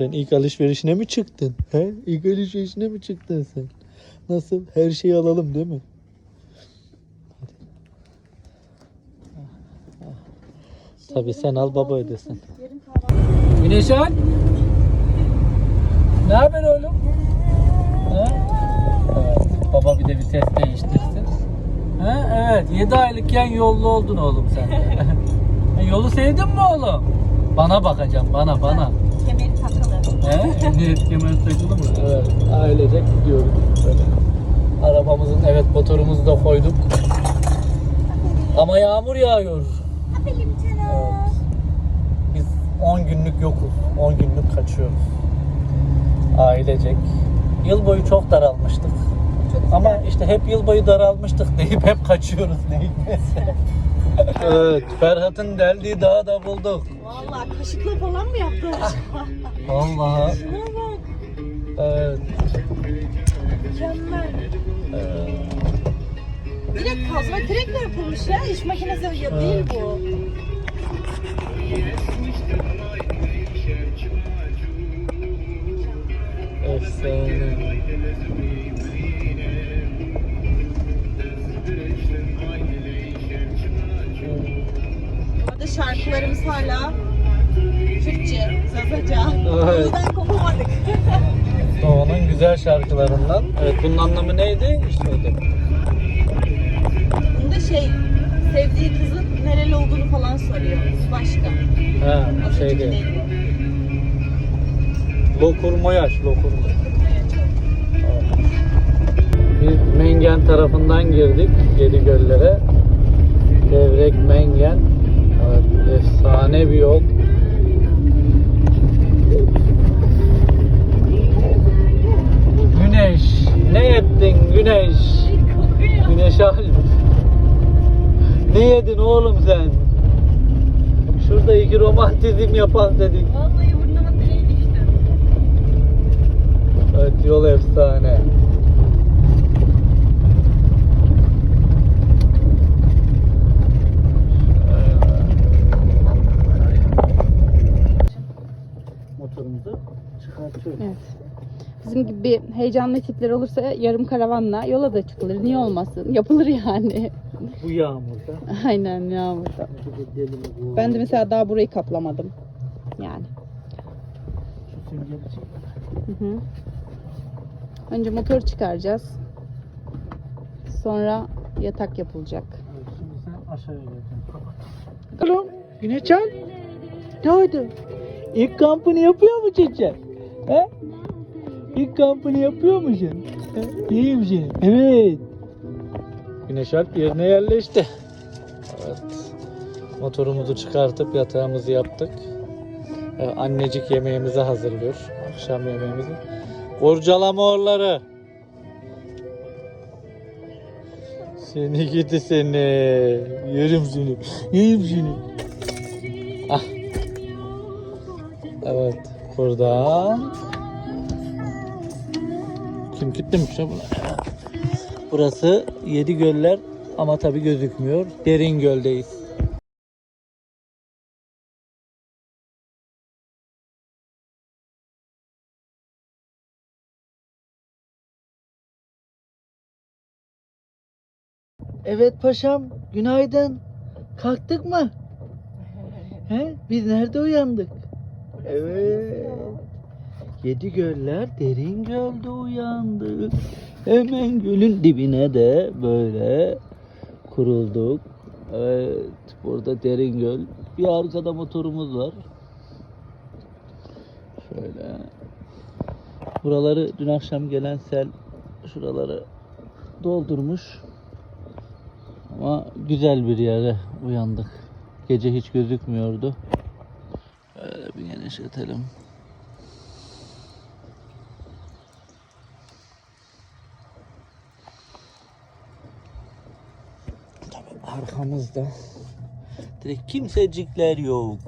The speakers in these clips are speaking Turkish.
Sen ilk alışverişine mi çıktın? He? İlk alışverişine mi çıktın sen? Nasıl? Her şeyi alalım değil mi? Tabii sen al baba ödesin. Güneşen. Ne haber oğlum? Ha? Evet. Baba bir de vites değiştirsin. Ha? Evet. 7 aylıkken yollu oldun oğlum sen. E, Yolu sevdin mi oğlum? Bana bakacağım bana bana. He? Emniyet kemeri takılı mı? Evet. Ailecek gidiyoruz böyle. Arabamızın evet motorumuzu da koyduk. Ama yağmur yağıyor. Aferin canım. Evet. Biz 10 günlük yokuz. 10 günlük kaçıyoruz. Ailecek. Yıl boyu çok daralmıştık. Ama işte hep yıl boyu daralmıştık deyip hep kaçıyoruz neyse. evet, Ferhat'ın deldiği dağı da bulduk. Valla kaşıkla falan mı yaptın? Vallahi. Şuna bak. Evet. Mükemmel. evet. Direkt kazma kürekle yapılmış ya. İş makinesi ya değil bu. Efsane. Orada şarkılarımız hala Türkçe, Zazaca. Evet. Buradan kopamadık. Doğu'nun güzel şarkılarından. Evet bunun anlamı neydi? İşte o da. Bunda şey, sevdiği kızın nereli olduğunu falan soruyor. Başka. Ha, Az önceki şeydi. değil bu. Lokur Moyaş, Lokur Moyaş. Biz Mengen tarafından girdik Yedi Göllere. Devrek Mengen. Evet, efsane bir yol. Ne ettin Güneş? Güneş al. Ne yedin oğlum sen? Şurada iki romantizm yapak dedik. Vallahi burnuma direği düştü. Evet yol efsane. Motorumuzu çıkartıyoruz. Evet. Bizim gibi heyecanlı tipler olursa yarım karavanla yola da çıkılır. Niye olmasın? Yapılır yani. Bu yağmurda. Aynen yağmurda. Ben de mesela daha burayı kaplamadım. Yani. Hı hı. Önce motor çıkaracağız. Sonra yatak yapılacak. Evet, şimdi sen aşağıya geleceksin. Oğlum Güneşcan. Ne oldu? İlk kampını yapıyor mu Çiçek? He? İlk kampını yapıyor musun? He? İyi misin? Evet. Güneş Alp yerine yerleşti. Evet. Motorumuzu çıkartıp yatağımızı yaptık. Ee, annecik yemeğimizi hazırlıyor. Akşam yemeğimizi. Kurcalama orları. Seni gidi seni. Yerim seni. Yerim seni. Ah. Evet. Buradan. Kim kitlemiş ya bunu? Burası Yedi Göller ama tabi gözükmüyor. Derin göldeyiz. Evet paşam, günaydın. Kalktık mı? He? Biz nerede uyandık? Evet. Yedi göller derin gölde uyandık. Hemen gölün dibine de böyle kurulduk. Evet, burada derin göl. Bir arkada motorumuz var. Şöyle. Buraları dün akşam gelen sel şuraları doldurmuş. Ama güzel bir yere uyandık. Gece hiç gözükmüyordu. Böyle bir genişletelim. Tabii arkamızda direkt kimsecikler yok.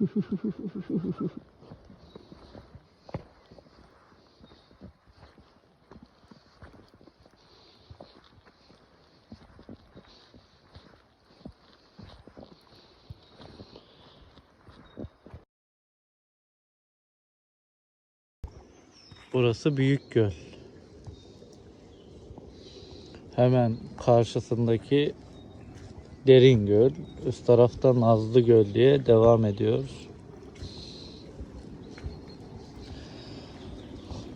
Burası Büyük Göl. Hemen karşısındaki Derin Göl. Üst tarafta Nazlı Göl diye devam ediyoruz.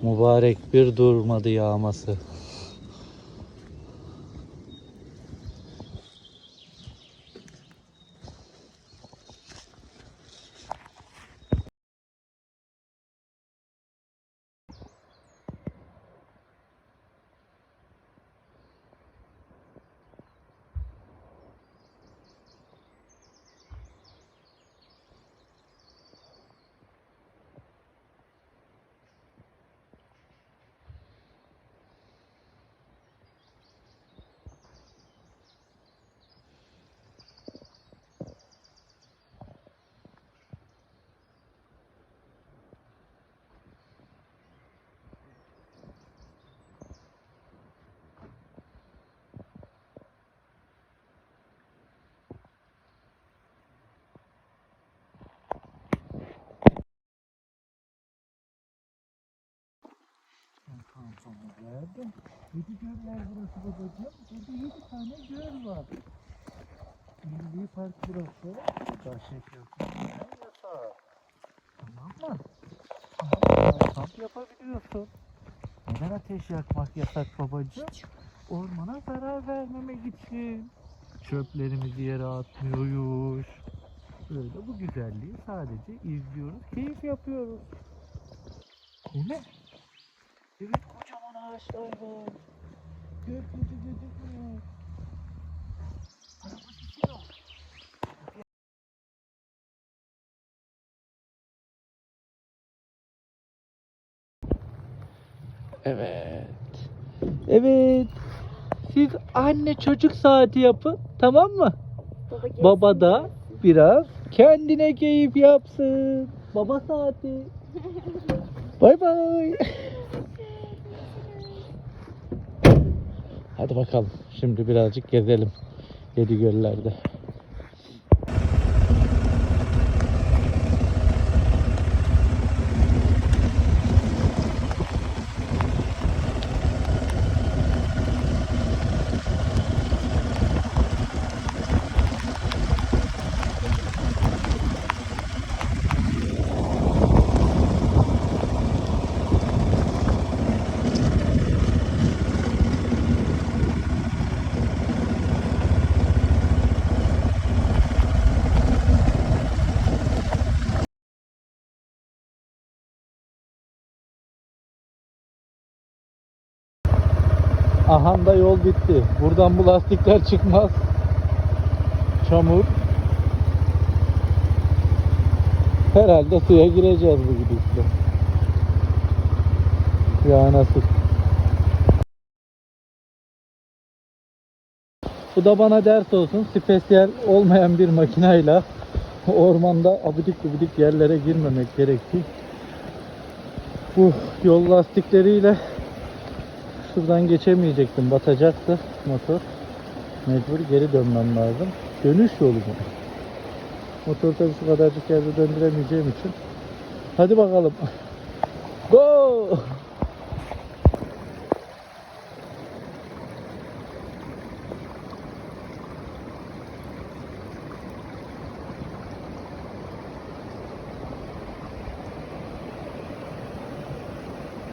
Mübarek bir durmadı yağması. Kampanya geldim. Yedi göl var burası babacığım. Burada yedi tane göl var. Milli Park burası. Karşıya köprü. Tamam mı? Tamam mı? Kamp yapabiliyorsun. Neden ateş yakmak yasak babacığım? Ormana zarar vermemek için. Çöplerimizi yere atmıyoruz. Böyle bu güzelliği sadece izliyoruz, keyif yapıyoruz. Değil mi? Evet kocaman ağaçlar var. Gökyüzü gözükmüyor. Araba gidiyor. Evet. Evet. Siz anne çocuk saati yapın. Tamam mı? Baba da biraz kendine keyif yapsın. Baba saati. Bay bay. Hadi bakalım. Şimdi birazcık gezelim. Yedi göllerde. Aha da yol bitti. Buradan bu lastikler çıkmaz. Çamur. Herhalde suya gireceğiz bu gidişle. Ya nasıl? Bu da bana ders olsun. Spesiyel olmayan bir makinayla ormanda abidik gubidik yerlere girmemek gerektiği. Bu yol lastikleriyle Şuradan geçemeyecektim. Batacaktı motor. Mecbur geri dönmem lazım. Dönüş yolu bu. Motor tabii şu kadarcık yerde döndüremeyeceğim için. Hadi bakalım. Go!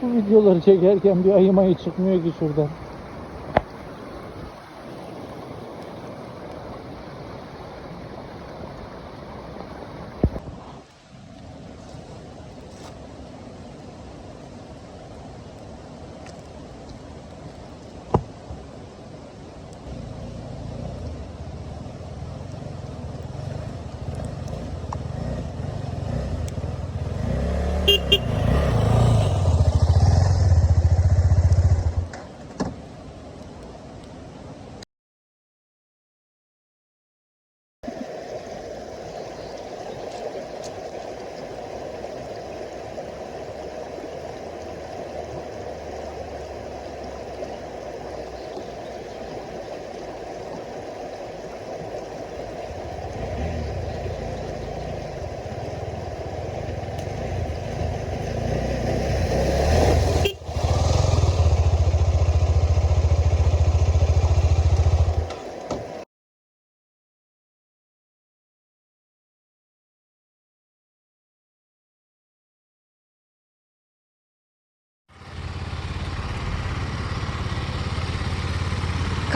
Bu videoları çekerken bir ayı mayı çıkmıyor ki şuradan.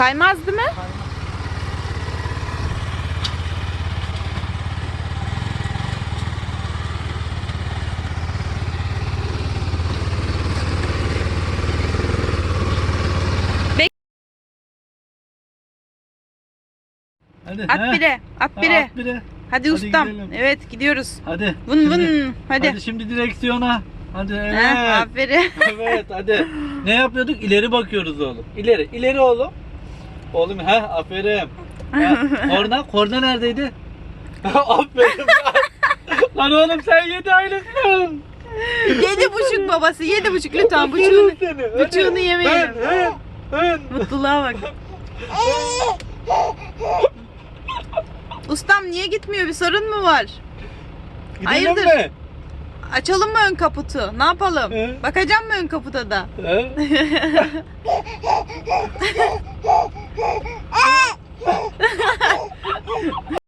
Kaymaz değil mi? Hadi. At he. bire, at Ha, bire. At bire. Hadi ustam. gidelim. Evet gidiyoruz. Hadi. Vın Şimdi- vın. Hadi. Hadi şimdi direksiyona. Hadi evet. Ha, aferin. evet hadi. Ne yapıyorduk? İleri bakıyoruz oğlum. İleri. İleri oğlum. Oğlum ha aferin. Ha, korna. Korna neredeydi? aferin. Lan oğlum sen yedi aylısın. yedi buçuk babası. Yedi buçuk lütfen buçuğunu. Buçuğunu yemeyelim. Hın, hın, hın. Mutluluğa bak. Ustam niye gitmiyor? Bir sorun mu var? Gidelim Hayırdır? mi? Açalım mı ön kaputu? Ne yapalım? He. Bakacağım mı ön kaputa da? He?